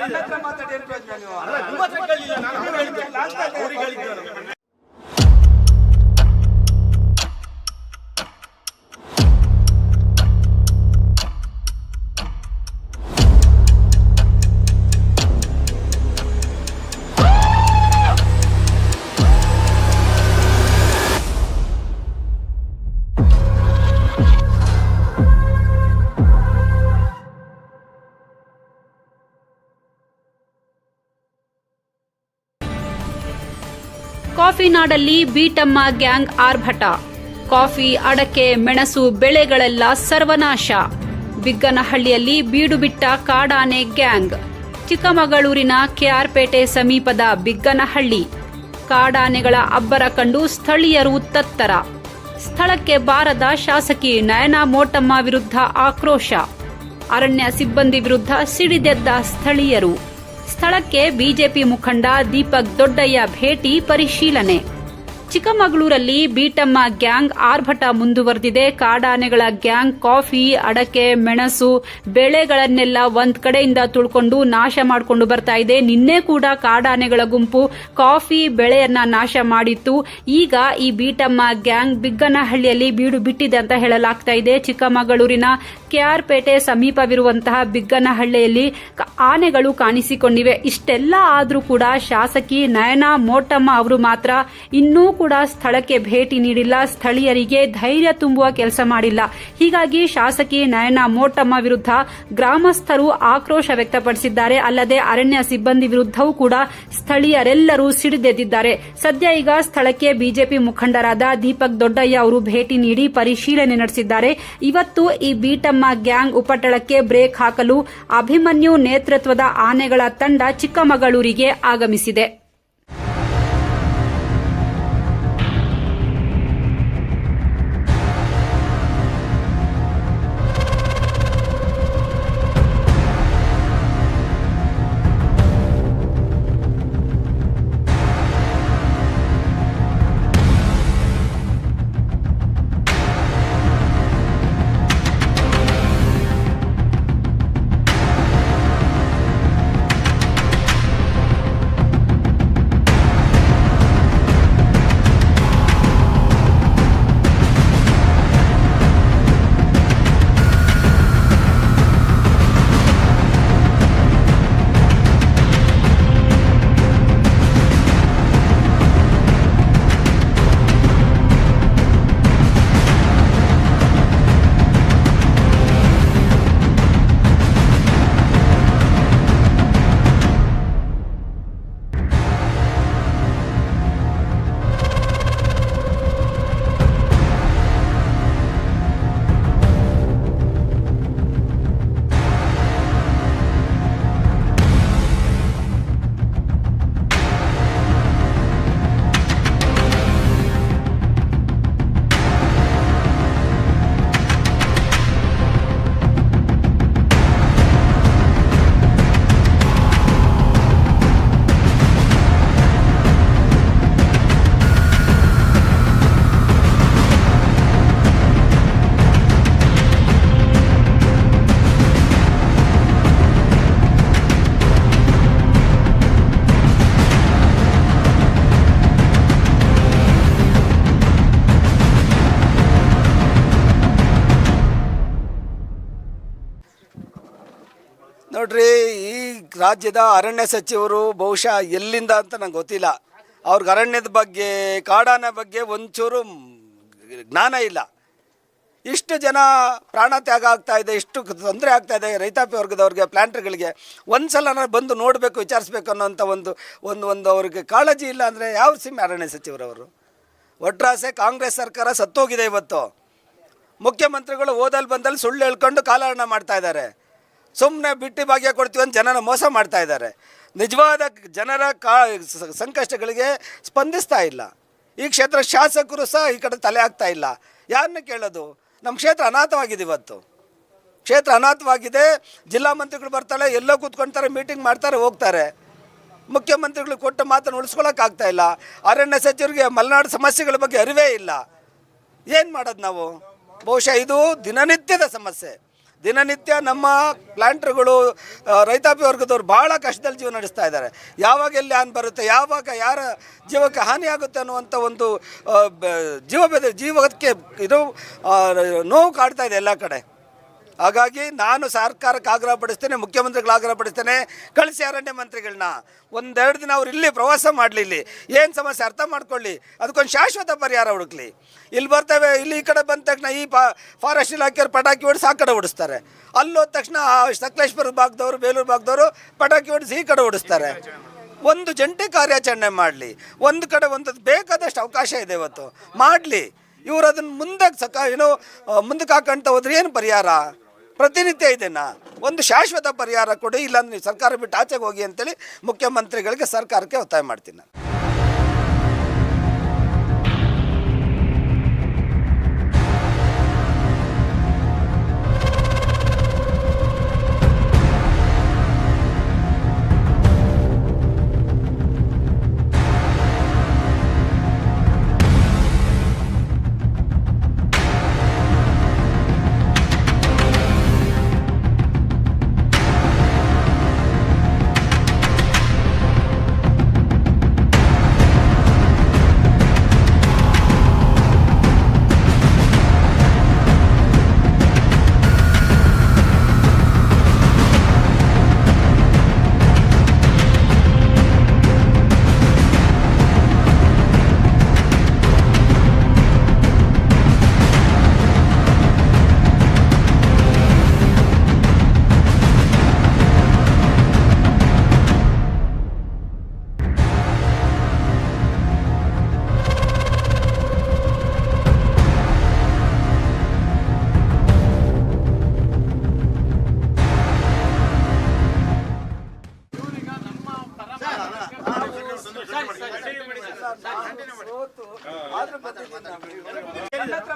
Coffee ನಾಡಲ್ಲಿ ಬೀಟಮ್ಮ gang ಆರ್ಭಟ. Coffee ಅಡಕೆ, ಮೆಣಸು ಬೆಳೆಗಳೆಲ್ಲ ಸರ್ವನಾಶ. ಬಿಗ್ಗನಹಳ್ಳಿಯಲ್ಲಿ ಬೀಡುಬಿಟ್ಟ ಕಾಡಾನೆ ಗ್ಯಾಂಗ್. ಚಿಕ್ಕಮಗಳೂರಿನ ಕೆಆರ್ಪೇಟೆ ಸಮೀಪದ ಬಿಗ್ಗನಹಳ್ಳಿ. ಕಾಡಾನೆಗಳ ಅಬ್ಬರ ಕಂಡು ಸ್ಥಳೀಯರು ತತ್ತರ. ಸ್ಥಳಕ್ಕೆ ಬಾರದ ಶಾಸಕಿ ನಯನ ಮೋಟಮ್ಮ ವಿರುದ್ಧ ಆಕ್ರೋಶ. ಅರಣ್ಯ ಸಿಬ್ಬಂದಿ ವಿರುದ್ಧ ಸಿಡಿದೆದ್ದ ಸ್ಥಳೀಯರು. ಸ್ಥಳಕ್ಕೆ ಬಿಜೆಪಿ ಮುಖಂಡ ದೀಪಕ್ ದೊಡ್ಡಯ್ಯ ಭೇಟಿ ಪರಿಶೀಲನೆ. ಚಿಕ್ಕಮಗಳೂರಲ್ಲಿ ಬೀಟಮ್ಮ ಗ್ಯಾಂಗ್ ಆರ್ಭಟ ಮುಂದುವರೆದಿದೆ. ಕಾಡಾನೆಗಳ ಗ್ಯಾಂಗ್ ಕಾಫಿ, ಅಡಕೆ, ಮೆಣಸು ಬೆಳೆಗಳನ್ನೆಲ್ಲ ಒಂದ್ ಕಡೆಯಿಂದ ತುಳ್ಕೊಂಡು ನಾಶ ಮಾಡಿಕೊಂಡು ಬರ್ತಾ ಇದೆ. ನಿನ್ನೆ ಕೂಡ ಕಾಡಾನೆಗಳ ಗುಂಪು ಕಾಫಿ ಬೆಳೆಯನ್ನ ನಾಶ ಮಾಡಿತ್ತು. ಈಗ ಈ ಬೀಟಮ್ಮ ಗ್ಯಾಂಗ್ ಬಿಗ್ಗನಹಳ್ಳಿಯಲ್ಲಿ ಬೀಡು ಬಿಟ್ಟಿದೆ ಅಂತ ಹೇಳಲಾಗ್ತಾ ಇದೆ. ಚಿಕ್ಕಮಗಳೂರಿನ ಕೆಆರ್ಪೇಟೆ ಸಮೀಪವಿರುವಂತಹ ಬಿಗ್ಗನಹಳ್ಳಿಯಲ್ಲಿ ಆನೆಗಳು ಕಾಣಿಸಿಕೊಂಡಿವೆ. ಇಷ್ಟೆಲ್ಲ ಆದರೂ ಕೂಡ ಶಾಸಕಿ ನಯನಾ ಮೋಟಮ್ಮ ಅವರು ಮಾತ್ರ ಇನ್ನೂ ಕೂಡ ಸ್ಥಳಕ್ಕೆ ಭೇಟಿ ನೀಡಿಲ್ಲ. ಸ್ಥಳೀಯರಿಗೆ ಧೈರ್ಯ ತುಂಬುವ ಕೆಲಸ ಮಾಡಿಲ್ಲ. ಹೀಗಾಗಿ ಶಾಸಕಿ ನಯನ ಮೋಟಮ್ಮ ವಿರುದ್ಧ ಗ್ರಾಮಸ್ಥರು ಆಕ್ರೋಶ ವ್ಯಕ್ತಪಡಿಸಿದ್ದಾರೆ. ಅಲ್ಲದೆ ಅರಣ್ಯ ಸಿಬ್ಬಂದಿ ವಿರುದ್ಧವೂ ಕೂಡ ಸ್ಥಳೀಯರೆಲ್ಲರೂ ಸಿಡಿದೆದ್ದಿದ್ದಾರೆ. ಸದ್ಯ ಈಗ ಸ್ಥಳಕ್ಕೆ ಬಿಜೆಪಿ ಮುಖಂಡರಾದ ದೀಪಕ್ ದೊಡ್ಡಯ್ಯ ಅವರು ಭೇಟಿ ನೀಡಿ ಪರಿಶೀಲನೆ ನಡೆಸಿದ್ದಾರೆ. ಇವತ್ತು ಈ ಬೀಟಮ್ಮ ಗ್ಯಾಂಗ್ ಉಪಟಳಕ್ಕೆ ಬ್ರೇಕ್ ಹಾಕಲು ಅಭಿಮನ್ಯು ನೇತೃತ್ವದ ಆನೆಗಳ ತಂಡ ಚಿಕ್ಕಮಗಳೂರಿಗೆ ಆಗಮಿಸಿದೆ. ರಾಜ್ಯದ ಅರಣ್ಯ ಸಚಿವರು ಬಹುಶಃ ಎಲ್ಲಿಂದ ಅಂತ ನಂಗೆ ಗೊತ್ತಿಲ್ಲ. ಅವ್ರಿಗೆ ಅರಣ್ಯದ ಬಗ್ಗೆ, ಕಾಡಾನ ಬಗ್ಗೆ ಒಂಚೂರು ಜ್ಞಾನ ಇಲ್ಲ. ಇಷ್ಟು ಜನ ಪ್ರಾಣ ತ್ಯಾಗ ಆಗ್ತಾ ಇದೆ, ಇಷ್ಟು ತೊಂದರೆ ಆಗ್ತಾ ಇದೆ ರೈತಾಪಿ ವರ್ಗದವ್ರಿಗೆ, ಪ್ಲಾಂಟರ್ಗಳಿಗೆ. ಒಂದು ಸಲ ಬಂದು ನೋಡಬೇಕು, ವಿಚಾರಿಸ್ಬೇಕು ಅನ್ನೋಂಥ ಒಂದು ಒಂದು ಒಂದು ಅವ್ರಿಗೆ ಕಾಳಜಿ ಇಲ್ಲ ಅಂದರೆ ಯಾವ ಸಿಮ್ ಅರಣ್ಯ ಸಚಿವರವರು? ಒಟ್ರಾಸೆ ಕಾಂಗ್ರೆಸ್ ಸರ್ಕಾರ ಸತ್ತೋಗಿದೆ ಇವತ್ತು. ಮುಖ್ಯಮಂತ್ರಿಗಳು ಓದಲ್ಲಿ ಬಂದಲ್ಲಿ ಸುಳ್ಳು ಹೇಳ್ಕೊಂಡು ಕಾಲಹರಣ ಮಾಡ್ತಾ ಇದ್ದಾರೆ. ಸುಮ್ಮನೆ ಬಿಟ್ಟು ಭಾಗ್ಯ ಕೊಡ್ತೀವಿ ಅಂತ ಜನನ ಮೋಸ ಮಾಡ್ತಾ ಇದ್ದಾರೆ. ನಿಜವಾದ ಜನರ ಕಾ ಸಂಕಷ್ಟಗಳಿಗೆ ಸ್ಪಂದಿಸ್ತಾ ಇಲ್ಲ. ಈ ಕ್ಷೇತ್ರ ಶಾಸಕರು ಸಹ ಈ ಕಡೆ ತಲೆ ಆಗ್ತಾ ಇಲ್ಲ. ಯಾರನ್ನ ಕೇಳೋದು? ನಮ್ಮ ಕ್ಷೇತ್ರ ಅನಾಥವಾಗಿದೆ ಇವತ್ತು. ಕ್ಷೇತ್ರ ಅನಾಥವಾಗಿದೆ, ಜಿಲ್ಲಾ ಮಂತ್ರಿಗಳು ಬರ್ತಾರೆ, ಎಲ್ಲೋ ಕೂತ್ಕೊಳ್ತಾರೆ ಮೀಟಿಂಗ್ ಮಾಡ್ತಾರೆ, ಹೋಗ್ತಾರೆ. ಮುಖ್ಯಮಂತ್ರಿಗಳು ಕೊಟ್ಟ ಮಾತನ್ನು ಉಳಿಸ್ಕೊಳಕ್ಕಾಗ್ತಾ ಇಲ್ಲ. ಅರಣ್ಯ ಸಚಿವರಿಗೆ ಮಲೆನಾಡು ಸಮಸ್ಯೆಗಳ ಬಗ್ಗೆ ಅರಿವೇ ಇಲ್ಲ. ಏನು ಮಾಡೋದು ನಾವು? ಬಹುಶಃ ಇದು ದಿನನಿತ್ಯದ ಸಮಸ್ಯೆ. ದಿನನಿತ್ಯ ನಮ್ಮ ಪ್ಲಾಂಟ್ರುಗಳು ರೈತಾಪಿ ವರ್ಗದವ್ರು ಭಾಳ ಕಷ್ಟದಲ್ಲಿ ಜೀವನ ನಡೆಸ್ತಾ ಇದ್ದಾರೆ. ಯಾವಾಗ ಎಲ್ಲಿ ಹಾನಿ ಬರುತ್ತೆ, ಯಾವಾಗ ಯಾರ ಜೀವಕ್ಕೆ ಹಾನಿಯಾಗುತ್ತೆ ಅನ್ನುವಂಥ ಒಂದು ಜೀವ ಬೆದ ಜೀವಕ್ಕೆ ಇದು ನೋವು ಕಾಡ್ತಾ ಇದೆ ಎಲ್ಲ ಕಡೆ. ಹಾಗಾಗಿ ನಾನು ಸರ್ಕಾರಕ್ಕೆ ಆಗ್ರಹ ಪಡಿಸ್ತೇನೆ ಮುಖ್ಯಮಂತ್ರಿಗಳು ಆಗ್ರಹ ಪಡಿಸ್ತೇನೆ, ಕಳಿಸಿ ಅರಣ್ಯ ಮಂತ್ರಿಗಳನ್ನ. ಒಂದೆರಡು ದಿನ ಅವ್ರು ಇಲ್ಲಿ ಪ್ರವಾಸ ಮಾಡಲಿ ಇಲ್ಲಿ. ಏನು ಸಮಸ್ಯೆ ಅರ್ಥ ಮಾಡ್ಕೊಳ್ಳಿ. ಅದಕ್ಕೊಂದು ಶಾಶ್ವತ ಪರಿಹಾರ ಹುಡುಕ್ಲಿ. ಇಲ್ಲಿ ಬರ್ತೇವೆ, ಇಲ್ಲಿ ಈ ಕಡೆ ಬಂದ ತಕ್ಷಣ ಈ ಪಾ ಫಾರೆಸ್ಟ್ ಇಲಾಖೆಯವ್ರು ಪಟಾಕಿ ಹೊಡಿಸಿ ಆ ಕಡೆ ಹೊಡಿಸ್ತಾರೆ ಅಲ್ಲೋದ ತಕ್ಷಣ ಆ ಸಕಲೇಶ್ಪುರ ಭಾಗದವರು, ಬೇಲೂರು ಭಾಗದವರು ಪಟಾಕಿ ಹೊಡಿಸಿ ಈ ಕಡೆ ಹೊಡಿಸ್ತಾರೆ ಒಂದು ಜಂಟಿ ಕಾರ್ಯಾಚರಣೆ ಮಾಡಲಿ. ಒಂದು ಕಡೆ ಒಂದು ಬೇಕಾದಷ್ಟು ಅವಕಾಶ ಇದೆ ಇವತ್ತು. ಮಾಡಲಿ. ಇವರು ಅದನ್ನು ಮುಂದಕ್ಕೆ ಸಕ, ಏನೋ ಮುಂದಕ್ಕೆ ಹಾಕೊಂತ ಹೋದ್ರೆ ಏನು ಪರಿಹಾರ? ಪ್ರತಿನಿತ್ಯ ಇದೆನಾ ಒಂದು ಶಾಶ್ವತ ಪರಿಹಾರ ಕೊಡಿ, ಇಲ್ಲಾಂದ್ರೆ ನೀವು ಸರ್ಕಾರ ಬಿಟ್ಟು ಆಚೆಗೆ ಹೋಗಿ ಅಂತೇಳಿ ಮುಖ್ಯಮಂತ್ರಿಗಳಿಗೆ ಸರ್ಕಾರಕ್ಕೆ ಒತ್ತಾಯ ಮಾಡ್ತೀನಿ ನಾನು.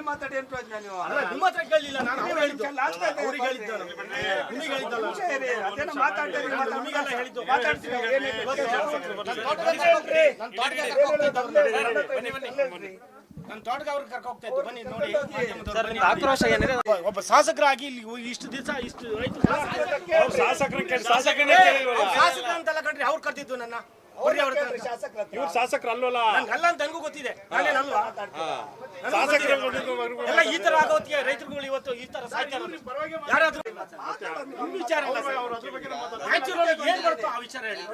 ಮಾತಾಡಿ ಏನು ಪ್ರಯೋಜನ ನೀವು? ನಿಮ್ಮ ಹತ್ರ ಕೇಳಲಿಲ್ಲ ನಾನು ಅವ್ರು ಹೇಳಿದ್ದು. ಅವ್ರಿಗೆ ಹೇಳಿದ್ದು ನಾನು. ನಿಮಗೆ ಹೇಳಿದ್ದಲ್ಲ. ಅದೇನೋ ಮಾತಾಡ್ತಾ ಇದ್ದೀನಿ, ಮಾತಾಡ್ತಾ ನಿಮಗೆಲ್ಲ ಹೇಳಿದ್ದು. ಮಾತಾಡ್ತೀನಿ, ಏನಿದೆ? ನನ್ನ ತೋಟಕ್ಕೆ ಅವ್ರಿಗೆ ಕರ್ಕ ಹೋಗ್ತಾ ಇದ್ದು. ಬನ್ನಿ ನೋಡಿ. ಮಾಧ್ಯಮದವ್ರು ಬನ್ನಿ. ಒಬ್ಬ- ಶಾಸಕರಾಗಿ ಇಲ್ಲಿ ಇಷ್ಟು ದಿವಸ ಇಷ್ಟು ರೈತರು ಶಾಸಕರು ಅಂತೆಲ್ಲ ಕಂಡ್ರಿ ಅವ್ರು ಕರ್ತಿದ್ವು ನನ್ನ. ಇವ್ರು ಶಾಸಕರು ಅಲ್ವಲ್ಲ ಅಲ್ಲ ಅಂತ ನನಗೂ ಗೊತ್ತಿದೆ. ಎಲ್ಲ ಈ ತರ ಆಗೋ ಹೊತ್ತಿಗೆ ರೈತರುಗಳು ಇವತ್ತು ಈ ತರ. ಯಾರಾದ್ರೂ ನಿಮ್ಮ ವಿಚಾರ ಅಲ್ಲ ಸರ್. Natural ಆಗಿ ಏನ್ ಬರುತ್ತೋ ಆ ವಿಚಾರ ಹೇಳಿ.